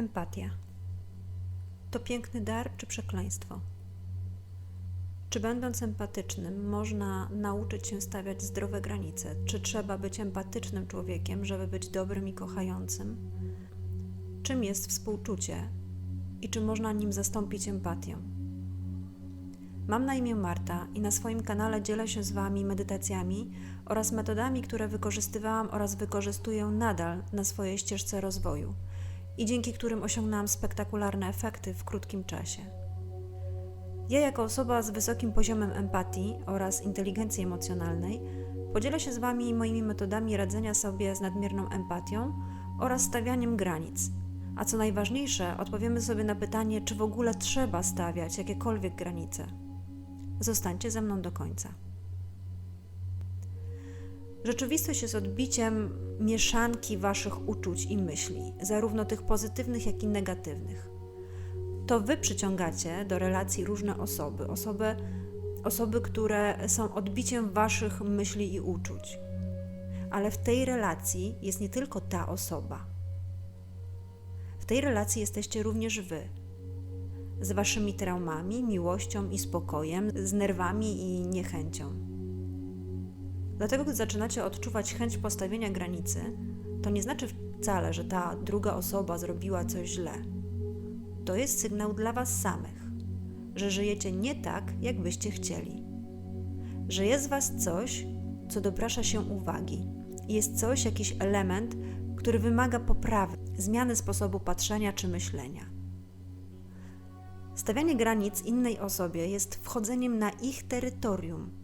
Empatia. To piękny dar czy przekleństwo? Czy będąc empatycznym, można nauczyć się stawiać zdrowe granice? Czy trzeba być empatycznym człowiekiem, żeby być dobrym i kochającym? Czym jest współczucie i czy można nim zastąpić empatię? Mam na imię Marta i na swoim kanale dzielę się z Wami medytacjami oraz metodami, które wykorzystywałam oraz wykorzystuję nadal na swojej ścieżce rozwoju i dzięki którym osiągnęłam spektakularne efekty w krótkim czasie. Ja, jako osoba z wysokim poziomem empatii oraz inteligencji emocjonalnej, podzielę się z Wami moimi metodami radzenia sobie z nadmierną empatią oraz stawianiem granic. A co najważniejsze, odpowiemy sobie na pytanie, czy w ogóle trzeba stawiać jakiekolwiek granice. Zostańcie ze mną do końca. Rzeczywistość jest odbiciem mieszanki Waszych uczuć i myśli, zarówno tych pozytywnych, jak i negatywnych. To Wy przyciągacie do relacji różne osoby, osoby, osoby, które są odbiciem Waszych myśli i uczuć. Ale w tej relacji jest nie tylko ta osoba. W tej relacji jesteście również Wy. Z Waszymi traumami, miłością i spokojem, z nerwami i niechęcią. Dlatego, gdy zaczynacie odczuwać chęć postawienia granicy, to nie znaczy wcale, że ta druga osoba zrobiła coś źle. To jest sygnał dla Was samych, że żyjecie nie tak, jak byście chcieli. Że jest w Was coś, co doprasza się uwagi. Jest coś, jakiś element, który wymaga poprawy, zmiany sposobu patrzenia czy myślenia. Stawianie granic innej osobie jest wchodzeniem na ich terytorium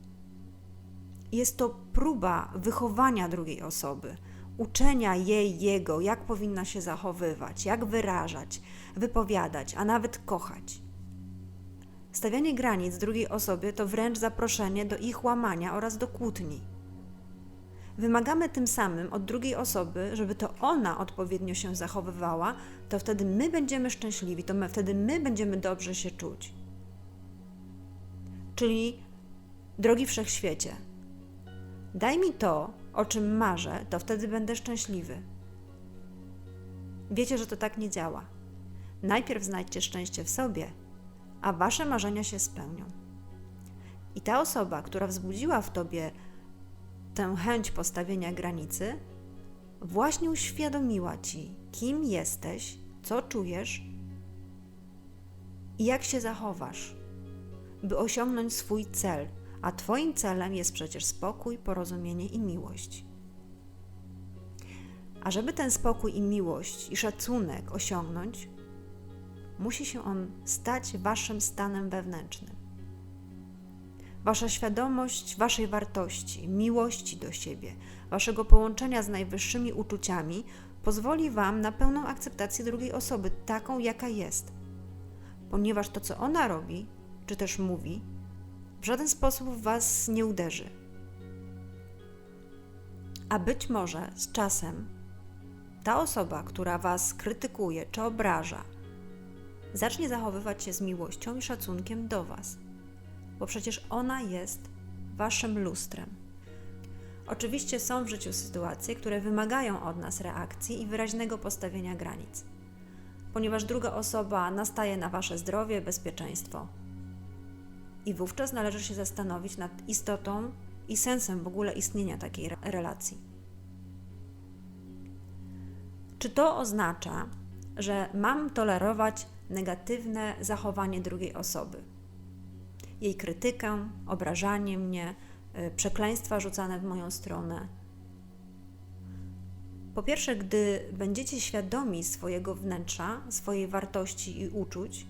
jest to próba wychowania drugiej osoby, uczenia jej, jego, jak powinna się zachowywać, jak wyrażać, wypowiadać, a nawet kochać. Stawianie granic drugiej osobie to wręcz zaproszenie do ich łamania oraz do kłótni. Wymagamy tym samym od drugiej osoby, żeby to ona odpowiednio się zachowywała, to wtedy my będziemy szczęśliwi, to my, wtedy my będziemy dobrze się czuć. Czyli, drogi wszechświecie, Daj mi to, o czym marzę, to wtedy będę szczęśliwy. Wiecie, że to tak nie działa. Najpierw znajdźcie szczęście w sobie, a wasze marzenia się spełnią. I ta osoba, która wzbudziła w tobie tę chęć postawienia granicy, właśnie uświadomiła ci, kim jesteś, co czujesz i jak się zachowasz, by osiągnąć swój cel, a Twoim celem jest przecież spokój, porozumienie i miłość. A żeby ten spokój i miłość i szacunek osiągnąć, musi się on stać Waszym stanem wewnętrznym. Wasza świadomość Waszej wartości, miłości do siebie, Waszego połączenia z najwyższymi uczuciami pozwoli Wam na pełną akceptację drugiej osoby, taką jaka jest. Ponieważ to, co ona robi, czy też mówi, w żaden sposób Was nie uderzy. A być może z czasem ta osoba, która Was krytykuje czy obraża, zacznie zachowywać się z miłością i szacunkiem do Was, bo przecież ona jest Waszym lustrem. Oczywiście są w życiu sytuacje, które wymagają od nas reakcji i wyraźnego postawienia granic, ponieważ druga osoba nastaje na Wasze zdrowie, bezpieczeństwo, i wówczas należy się zastanowić nad istotą i sensem w ogóle istnienia takiej relacji. Czy to oznacza, że mam tolerować negatywne zachowanie drugiej osoby? Jej krytykę, obrażanie mnie, y, przekleństwa rzucane w moją stronę. Po pierwsze, gdy będziecie świadomi swojego wnętrza, swojej wartości i uczuć,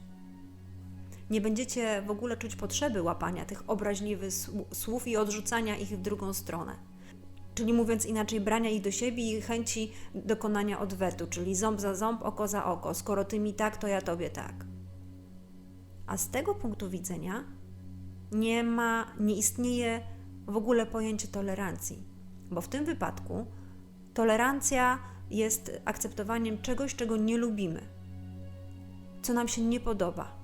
nie będziecie w ogóle czuć potrzeby łapania tych obraźliwych słów i odrzucania ich w drugą stronę. Czyli mówiąc inaczej, brania ich do siebie i chęci dokonania odwetu, czyli ząb za ząb, oko za oko. Skoro ty mi tak, to ja tobie tak. A z tego punktu widzenia nie ma, nie istnieje w ogóle pojęcie tolerancji, bo w tym wypadku tolerancja jest akceptowaniem czegoś, czego nie lubimy, co nam się nie podoba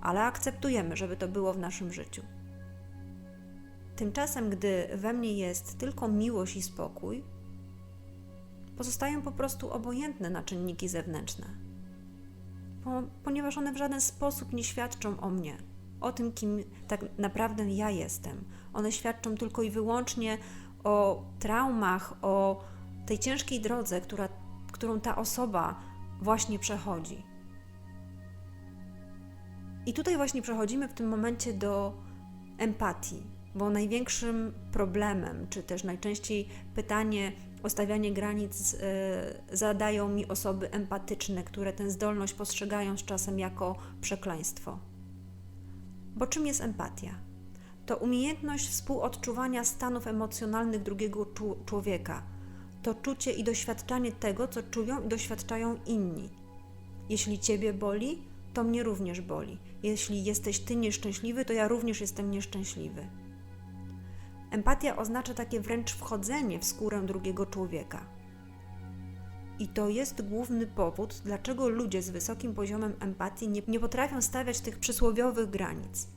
ale akceptujemy, żeby to było w naszym życiu. Tymczasem, gdy we mnie jest tylko miłość i spokój, pozostają po prostu obojętne na czynniki zewnętrzne. po, ponieważ one w żaden sposób nie świadczą o mnie, o tym, kim tak naprawdę ja jestem. One świadczą tylko i wyłącznie o traumach, o tej ciężkiej drodze, która, którą ta osoba właśnie przechodzi. I tutaj właśnie przechodzimy w tym momencie do empatii, bo największym problemem, czy też najczęściej pytanie o stawianie granic y, zadają mi osoby empatyczne, które tę zdolność postrzegają z czasem jako przekleństwo. Bo czym jest empatia? To umiejętność współodczuwania stanów emocjonalnych drugiego człowieka. To czucie i doświadczanie tego, co czują i doświadczają inni. Jeśli ciebie boli, to mnie również boli. Jeśli jesteś ty nieszczęśliwy, to ja również jestem nieszczęśliwy. Empatia oznacza takie wręcz wchodzenie w skórę drugiego człowieka. I to jest główny powód, dlaczego ludzie z wysokim poziomem empatii nie, nie potrafią stawiać tych przysłowiowych granic.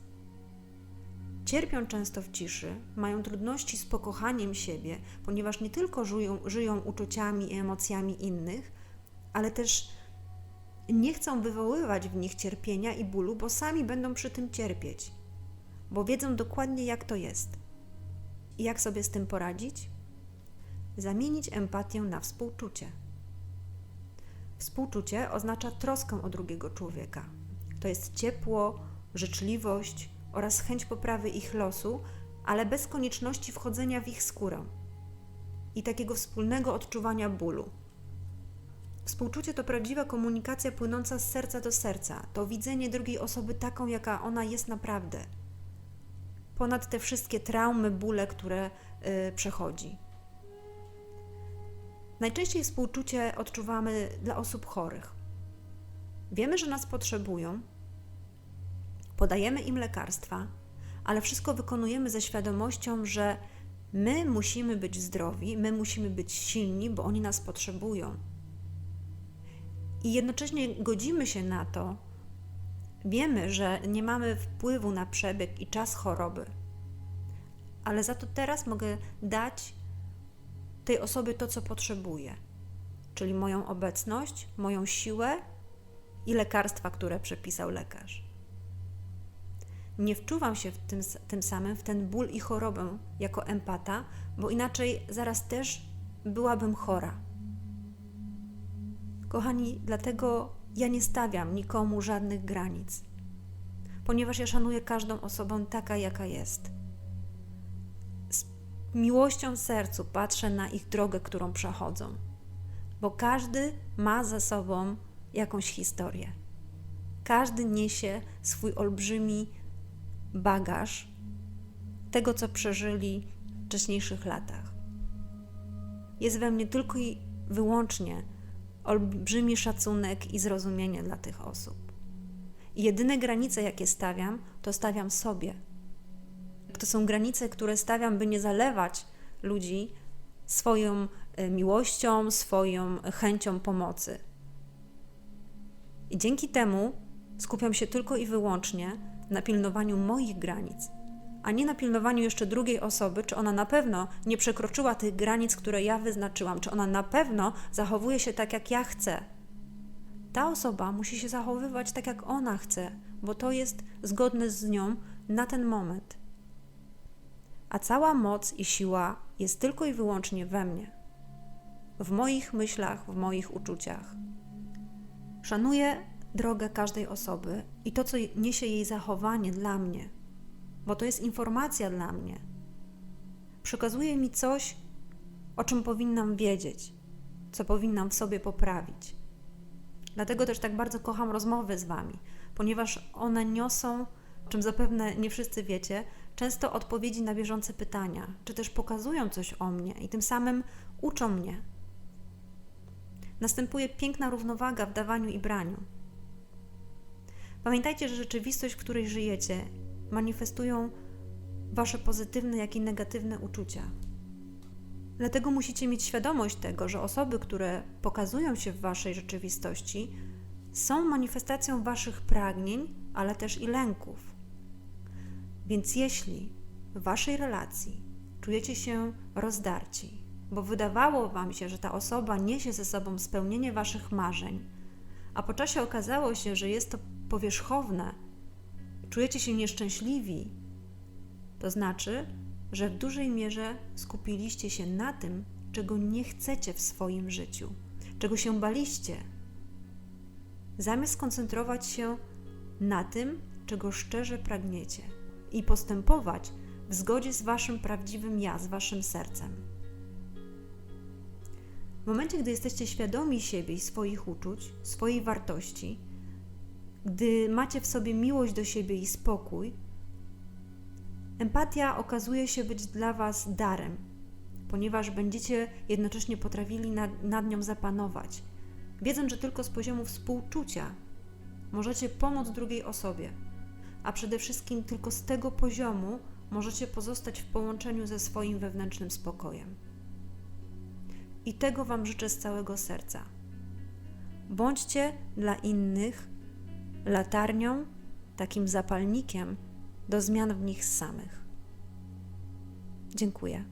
Cierpią często w ciszy, mają trudności z pokochaniem siebie, ponieważ nie tylko żyją, żyją uczuciami i emocjami innych, ale też nie chcą wywoływać w nich cierpienia i bólu, bo sami będą przy tym cierpieć, bo wiedzą dokładnie, jak to jest. I jak sobie z tym poradzić? Zamienić empatię na współczucie. Współczucie oznacza troskę o drugiego człowieka. To jest ciepło, życzliwość oraz chęć poprawy ich losu, ale bez konieczności wchodzenia w ich skórę i takiego wspólnego odczuwania bólu. Współczucie to prawdziwa komunikacja płynąca z serca do serca, to widzenie drugiej osoby taką, jaka ona jest naprawdę. Ponad te wszystkie traumy, bóle, które yy, przechodzi. Najczęściej współczucie odczuwamy dla osób chorych. Wiemy, że nas potrzebują, podajemy im lekarstwa, ale wszystko wykonujemy ze świadomością, że my musimy być zdrowi, my musimy być silni, bo oni nas potrzebują i jednocześnie godzimy się na to, wiemy, że nie mamy wpływu na przebieg i czas choroby, ale za to teraz mogę dać tej osobie to, co potrzebuje, czyli moją obecność, moją siłę i lekarstwa, które przepisał lekarz. Nie wczuwam się w tym, tym samym w ten ból i chorobę jako empata, bo inaczej zaraz też byłabym chora Kochani, dlatego ja nie stawiam nikomu żadnych granic, ponieważ ja szanuję każdą osobę taka, jaka jest. Z miłością w sercu patrzę na ich drogę, którą przechodzą, bo każdy ma za sobą jakąś historię. Każdy niesie swój olbrzymi bagaż tego, co przeżyli w wcześniejszych latach. Jest we mnie tylko i wyłącznie olbrzymi szacunek i zrozumienie dla tych osób. Jedyne granice, jakie stawiam, to stawiam sobie. To są granice, które stawiam, by nie zalewać ludzi swoją e, miłością, swoją chęcią pomocy. I dzięki temu skupiam się tylko i wyłącznie na pilnowaniu moich granic, a nie na pilnowaniu jeszcze drugiej osoby, czy ona na pewno nie przekroczyła tych granic, które ja wyznaczyłam, czy ona na pewno zachowuje się tak, jak ja chcę. Ta osoba musi się zachowywać tak, jak ona chce, bo to jest zgodne z nią na ten moment. A cała moc i siła jest tylko i wyłącznie we mnie, w moich myślach, w moich uczuciach. Szanuję drogę każdej osoby i to, co niesie jej zachowanie dla mnie bo to jest informacja dla mnie. Przekazuje mi coś, o czym powinnam wiedzieć, co powinnam w sobie poprawić. Dlatego też tak bardzo kocham rozmowy z Wami, ponieważ one niosą, czym zapewne nie wszyscy wiecie, często odpowiedzi na bieżące pytania, czy też pokazują coś o mnie i tym samym uczą mnie. Następuje piękna równowaga w dawaniu i braniu. Pamiętajcie, że rzeczywistość, w której żyjecie, manifestują wasze pozytywne, jak i negatywne uczucia. Dlatego musicie mieć świadomość tego, że osoby, które pokazują się w waszej rzeczywistości, są manifestacją waszych pragnień, ale też i lęków. Więc jeśli w waszej relacji czujecie się rozdarci, bo wydawało wam się, że ta osoba niesie ze sobą spełnienie waszych marzeń, a po czasie okazało się, że jest to powierzchowne, czujecie się nieszczęśliwi, to znaczy, że w dużej mierze skupiliście się na tym, czego nie chcecie w swoim życiu, czego się baliście, zamiast skoncentrować się na tym, czego szczerze pragniecie i postępować w zgodzie z Waszym prawdziwym ja, z Waszym sercem. W momencie, gdy jesteście świadomi siebie i swoich uczuć, swojej wartości, gdy macie w sobie miłość do siebie i spokój, empatia okazuje się być dla Was darem, ponieważ będziecie jednocześnie potrafili nad, nad nią zapanować, wiedząc, że tylko z poziomu współczucia możecie pomóc drugiej osobie, a przede wszystkim tylko z tego poziomu możecie pozostać w połączeniu ze swoim wewnętrznym spokojem. I tego Wam życzę z całego serca. Bądźcie dla innych latarnią, takim zapalnikiem do zmian w nich samych. Dziękuję.